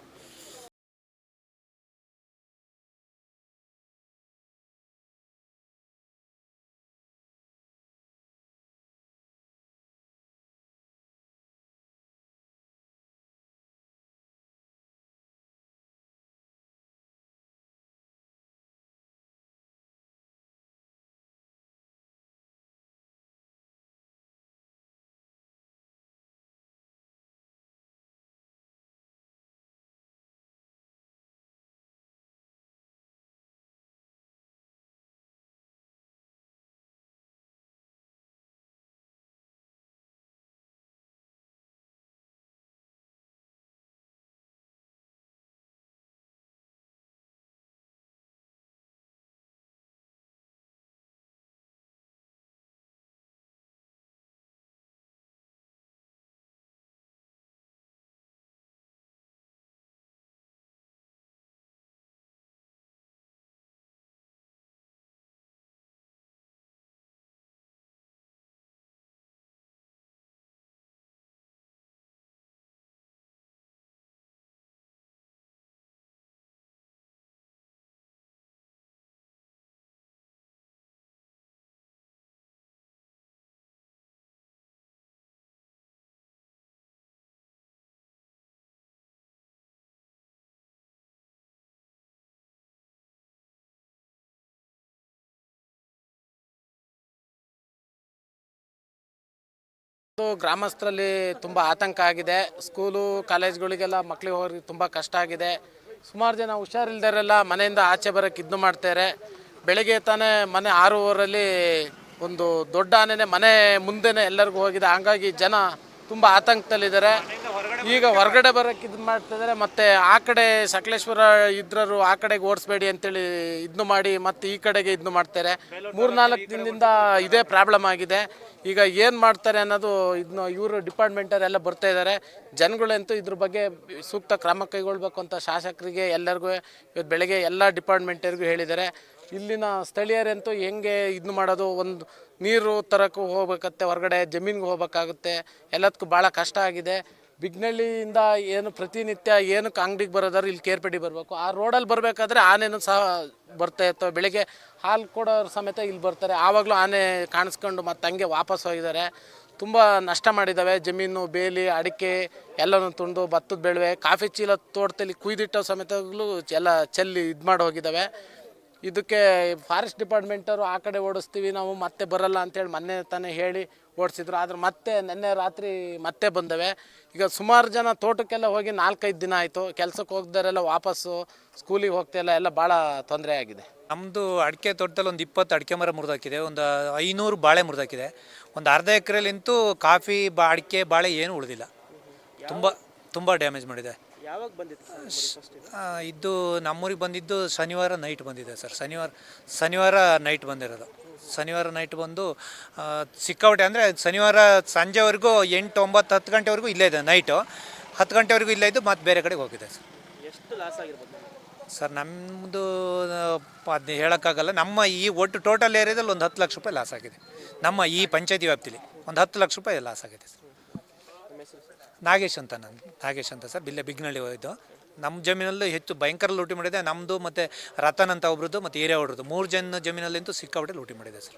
ಗ್ರಾಮಸ್ಥರಲ್ಲಿ ತುಂಬ ಆತಂಕ ಆಗಿದೆ. ಸ್ಕೂಲು, ಕಾಲೇಜ್ಗಳಿಗೆಲ್ಲ ಮಕ್ಕಳಿಗೆ ಹೋಗಿ ತುಂಬ ಕಷ್ಟ ಆಗಿದೆ. ಸುಮಾರು ಜನ ಹುಷಾರಿಲ್ದರೆಲ್ಲ, ಮನೆಯಿಂದ ಆಚೆ ಬರೋಕ್ಕೆ ಇದ್ದು ಮಾಡ್ತಾರೆ. ಬೆಳಗ್ಗೆ ತಾನೇ ಮನೆ ಆರೂವರಲ್ಲಿ ಒಂದು ದೊಡ್ಡ ಆನೆನೇ ಮನೆ ಮುಂದೆನೇ ಎಲ್ಲರಿಗೂ ಹೋಗಿದೆ. ಹಂಗಾಗಿ ಜನ ತುಂಬ ಆತಂಕದಲ್ಲಿದ್ದಾರೆ. ಈಗ ಹೊರಗಡೆ ಬರೋಕ್ಕೆ ಇದು ಮಾಡ್ತಿದ್ದಾರೆ ಮತ್ತೆ ಆ ಕಡೆ ಸಕಲೇಶ್ವರ ಇದ್ರರು ಆ ಕಡೆಗೆ ಓಡಿಸ್ಬೇಡಿ ಅಂತೇಳಿ ಇದನ್ನು ಮಾಡಿ, ಮತ್ತೆ ಈ ಕಡೆಗೆ ಇದನ್ನು ಮಾಡ್ತಾರೆ. ಮೂರ್ನಾಲ್ಕು ದಿನದಿಂದ ಇದೇ ಪ್ರಾಬ್ಲಮ್ ಆಗಿದೆ. ಈಗ ಏನು ಮಾಡ್ತಾರೆ ಅನ್ನೋದು ಇದನ್ನ ಇವರು ಡಿಪಾರ್ಟ್ಮೆಂಟರೆಲ್ಲ ಬರ್ತಾ ಇದ್ದಾರೆ ಜನಗಳಂತೂ ಇದ್ರ ಬಗ್ಗೆ ಸೂಕ್ತ ಕ್ರಮ ಕೈಗೊಳ್ಬೇಕು ಅಂತ ಶಾಸಕರಿಗೆ ಎಲ್ಲರಿಗೂ ಇವತ್ತು ಬೆಳಗ್ಗೆ ಎಲ್ಲ ಡಿಪಾರ್ಟ್ಮೆಂಟರಿಗೂ ಹೇಳಿದ್ದಾರೆ. ಇಲ್ಲಿನ ಸ್ಥಳೀಯರಂತೂ ಹೆಂಗೆ ಇದನ್ನು ಮಾಡೋದು, ಒಂದು ನೀರು ತರಕ್ಕೂ ಹೋಗ್ಬೇಕತ್ತೆ, ಹೊರಗಡೆ ಜಮೀನಿಗೆ ಹೋಗ್ಬೇಕಾಗುತ್ತೆ, ಎಲ್ಲದಕ್ಕೂ ಭಾಳ ಕಷ್ಟ ಆಗಿದೆ. ಬಿಗ್ನಳ್ಳಿಯಿಂದ ಏನು ಪ್ರತಿನಿತ್ಯ ಏನಕ್ಕೆ ಅಂಗಡಿಗೆ ಬರೋದಾದ್ರೆ ಇಲ್ಲಿ ಕೇರ್ಪಡಿ ಬರಬೇಕು. ಆ ರೋಡಲ್ಲಿ ಬರಬೇಕಾದ್ರೆ ಆನೆನೂ ಸಹ ಬರ್ತಾ ಇರ್ತವೆ ಬೆಳಿಗ್ಗೆ ಹಾಲು ಕೊಡೋರು ಸಮೇತ ಇಲ್ಲಿ ಬರ್ತಾರೆ. ಆವಾಗಲೂ ಆನೆ ಕಾಣಿಸ್ಕೊಂಡು ಮತ್ತೆ ಹಂಗೆ ವಾಪಸ್ ಹೋಗಿದ್ದಾರೆ. ತುಂಬ ನಷ್ಟ ಮಾಡಿದ್ದಾವೆ. ಜಮೀನು, ಬೇಲಿ, ಅಡಿಕೆ ಎಲ್ಲನೂ ತುಂಡು ಭತ್ತದ ಬೆಳವೆ, ಕಾಫಿ ಚೀಲ ತೋಟದಲ್ಲಿ ಕುಯ್ದಿಟ್ಟೋ ಸಮೇತಗಳು ಎಲ್ಲ ಚೆಲ್ಲಿ ಇದು ಮಾಡಿ ಹೋಗಿದ್ದಾವೆ. ಇದಕ್ಕೆ ಫಾರೆಸ್ಟ್ ಡಿಪಾರ್ಟ್ಮೆಂಟವರು ಆ ಕಡೆ ಓಡಿಸ್ತೀವಿ ನಾವು ಮತ್ತೆ ಬರಲ್ಲ ಅಂತೇಳಿ ಮೊನ್ನೆ ತಾನೇ ಹೇಳಿ ಓಡಿಸಿದ್ರು. ಆದ್ರೆ ಮತ್ತೆ ನಿನ್ನೆ ರಾತ್ರಿ ಮತ್ತೆ ಬಂದವೆ. ಈಗ ಸುಮಾರು ಜನ ತೋಟಕ್ಕೆಲ್ಲ ಹೋಗಿ ನಾಲ್ಕೈದು ದಿನ ಆಯಿತು. ಕೆಲಸಕ್ಕೆ ಹೋಗ್ದಾರೆಲ್ಲ ವಾಪಸ್ಸು ಸ್ಕೂಲಿಗೆ ಹೋಗ್ತಿಲ್ಲ ಎಲ್ಲ ಭಾಳ ತೊಂದರೆ ಆಗಿದೆ. ನಮ್ಮದು ಅಡಿಕೆ ತೋಟದಲ್ಲಿ ಒಂದು ಇಪ್ಪತ್ತು ಅಡಿಕೆ ಮರ ಮುರಿದಾಕಿದೆ ಒಂದು ಐನೂರು ಬಾಳೆ ಮುರಿದಾಕಿದೆ. ಒಂದು ಅರ್ಧ ಎಕರೆಲಿಂತೂ ಕಾಫಿ ಬಾ ಅಡಿಕೆ ಬಾಳೆ ಏನೂ ಉಳಿದಿಲ್ಲ. ತುಂಬ ತುಂಬ ಡ್ಯಾಮೇಜ್ ಮಾಡಿದೆ. ಯಾವಾಗ ಬಂದಿತ್ತು ಇದು ನಮ್ಮೂರಿಗೆ ಬಂದಿದ್ದು ಶನಿವಾರ ನೈಟ್ ಬಂದಿದೆ ಸರ್. ಶನಿವಾರ ಶನಿವಾರ ನೈಟ್ ಬಂದಿರೋದು. ಶನಿವಾರ ನೈಟ್ ಬಂದು ಸಿಕ್ಕಾಬಿಟ್ಟೆ ಸಿಕ್ಕಾಪಟ್ಟೆ ಅಂದರೆ ಶನಿವಾರ ಸಂಜೆವರೆಗೂ ಎಂಟು ಒಂಬತ್ತು ಹತ್ತು ಗಂಟೆವರೆಗೂ ಇಲ್ಲೇ ಇದೆ ನೈಟು ಹತ್ತು ಗಂಟೆವರೆಗೂ ಇಲ್ಲೇ ಇದ್ದು ಮತ್ತೆ ಬೇರೆ ಕಡೆಗೆ ಹೋಗಿದೆ ಸರ್. ಎಷ್ಟು ಲಾಸ್ ಆಗಿರ್ಬೋದು ಸರ್ ನಮ್ಮದು ಅದನ್ನ ಹೇಳೋಕ್ಕಾಗಲ್ಲ. ನಮ್ಮ ಈ ಒಟ್ಟು ಟೋಟಲ್ ಏರಿಯಾದಲ್ಲಿ ಒಂದು ಹತ್ತು ಲಕ್ಷ ರೂಪಾಯಿ ಲಾಸ್ ಆಗಿದೆ. ನಮ್ಮ ಈ ಪಂಚಾಯತಿ ವ್ಯಾಪ್ತಿಲಿ ಒಂದು ಹತ್ತು ಲಕ್ಷ ರೂಪಾಯಿ ಲಾಸ್ ಆಗಿದೆ ಸರ್. ನಾಗೇಶ್ ಅಂತ ನಾನು ನಾಗೇಶ್ ಅಂತ ಸರ್ ಬಿಲ್ಲೆ ಬಿಗ್ನಳ್ಳಿ ಹೋಯಿತು. ನಮ್ಮ ಜಮೀನಲ್ಲೂ ಹೆಚ್ಚು ಭಯಂಕರ ಲೂಟಿ ಮಾಡಿದೆ ನಮ್ಮದು ಮತ್ತು ರತನ್ ಅಂತ ಒಬ್ರದ್ದು ಮತ್ತು ಏರಿಯಾ ಹೊಡ್ರದ್ದು ಮೂರು ಜನ ಜಮೀನಲ್ಲಂತೂ ಸಿಕ್ಕಾಬಿಟ್ಟೆ ಲೂಟಿ ಮಾಡಿದೆ ಸರ್.